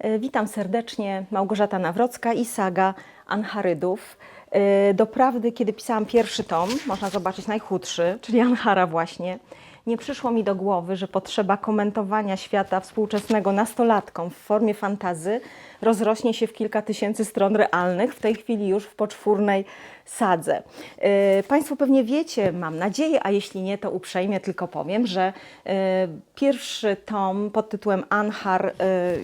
E, Witam serdecznie, Małgorzata Nawrocka i saga Anharydów. E, Doprawdy, kiedy pisałam pierwszy tom, można zobaczyć najchudszy, czyli Anhara właśnie, nie przyszło mi do głowy, że potrzeba komentowania świata współczesnego nastolatkom w formie fantazy rozrośnie się w kilka tysięcy stron realnych, w tej chwili już w poczwórnej sadze. E, Państwo pewnie wiecie, mam nadzieję, a jeśli nie, to uprzejmie tylko powiem, że e, pierwszy tom pod tytułem Anhar, e,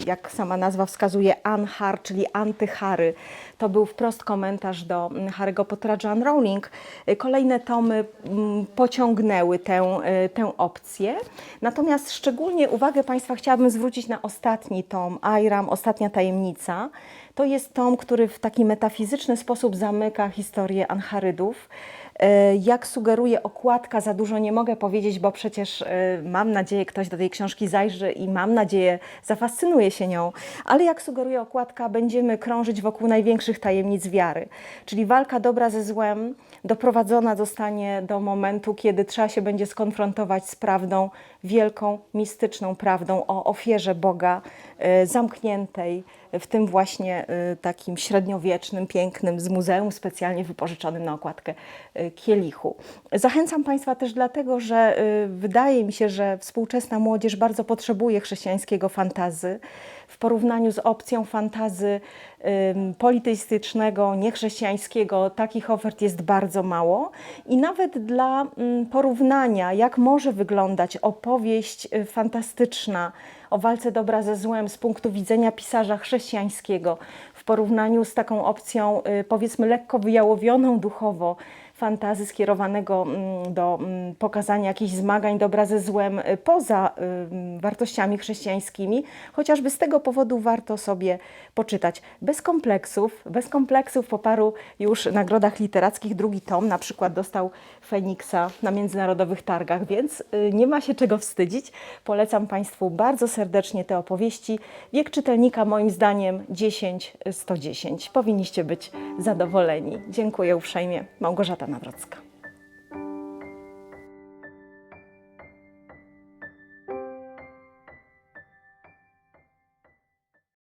jak sama nazwa wskazuje, Anhar, czyli antyhary, to był wprost komentarz do mm, Harry'ego Pottera Joan Rowling. E, Kolejne tomy mm, pociągnęły tę, e, opcję. Natomiast szczególnie uwagę Państwa chciałabym zwrócić na ostatni tom, Airam, Ostatnia Tajemnica. To jest tom, który w taki metafizyczny sposób zamyka historię Anharydów. E, Jak sugeruje okładka, za dużo nie mogę powiedzieć, bo przecież e, mam nadzieję, ktoś do tej książki zajrzy i mam nadzieję, zafascynuje się nią. Ale jak sugeruje okładka, będziemy krążyć wokół największych tajemnic wiary. Czyli walka dobra ze złem doprowadzona zostanie do momentu, kiedy trzeba się będzie skonfrontować z prawdą, wielką, mistyczną prawdą o ofierze Boga e, zamkniętej w tym właśnie takim średniowiecznym, pięknym, z muzeum specjalnie wypożyczonym na okładkę kielichu. Zachęcam Państwa też dlatego, że e, wydaje mi się, że współczesna młodzież bardzo potrzebuje chrześcijańskiego fantazy. W porównaniu z opcją fantazy politeistycznego, niechrześcijańskiego, takich ofert jest bardzo mało. I nawet dla ym, porównania, jak może wyglądać opowieść y, fantastyczna o walce dobra ze złem z punktu widzenia pisarza chrześcijańskiego, w porównaniu z taką opcją, y, powiedzmy, lekko wyjałowioną duchowo, fantazy skierowanego mm, do mm, pokazania jakichś zmagań dobra ze złem y, poza y, wartościami chrześcijańskimi. Chociażby z tego powodu warto sobie poczytać. Bez kompleksów, bez kompleksów po paru już nagrodach literackich drugi tom na przykład dostał Feniksa na międzynarodowych targach, więc nie ma się czego wstydzić. Polecam Państwu bardzo serdecznie te opowieści. Wiek czytelnika moim zdaniem 10-110. Powinniście być zadowoleni. Dziękuję uprzejmie. Małgorzata Nawrocka.